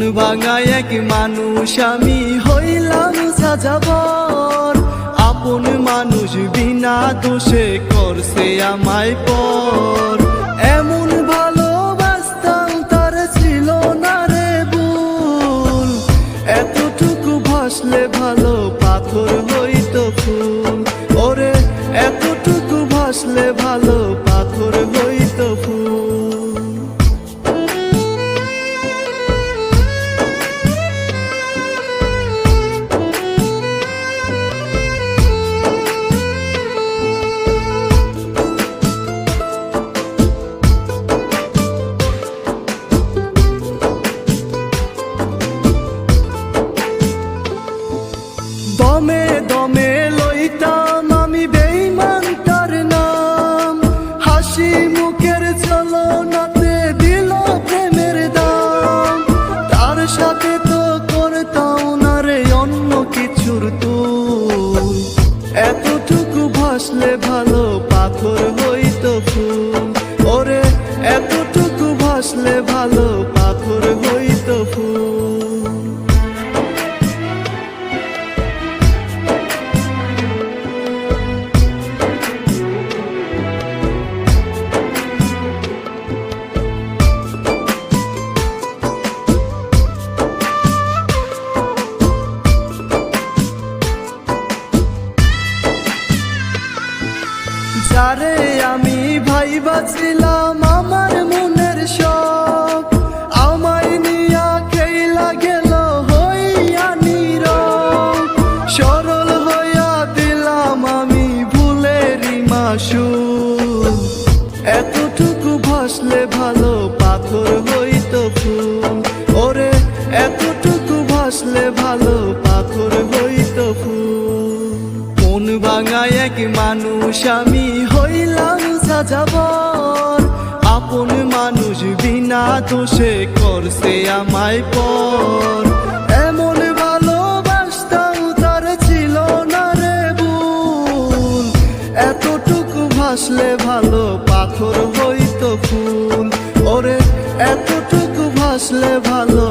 ভাঙা এক মানুষ, আমি হইলাম সাজাবর। আপন মানুষ বিনা দোষে করছে আমায় পর। এমন ভালোবাসতাম, তার ছিল না রে ভুল। এতটুকু ভাসলে ভালো পাথর হইতো ফুল। ওরে, এতটুকু ভাসলে ভালো দমে দমে লইতাম আমি বেইমান তার নাম। হাসি যারে আমি ভাই বাছিলাম আমার মনের সব আমায় নিয়া খেলা গেল হইয়া নীরব। সরল হইয়া দিলাম আমি ভুলেরই মাসু এতটুকু ভাসলে ভালো পাথর হইতো ফুল। ওরে, এতটুকু ভাসলে ভালো পাথর হইতো ফুল। মন ভাঙা এক মানুষ আমি হইলাম সাজাবর। আপন মানুষ বিনা দোষে করছে আমায় পর। এমন ভালোবাসতাম তার ছিল না রে ভুল। এতটুকু ভাসলে ভালো পাথর হইতো ফুল। ওরে, এতটুকু ভাসলে ভালো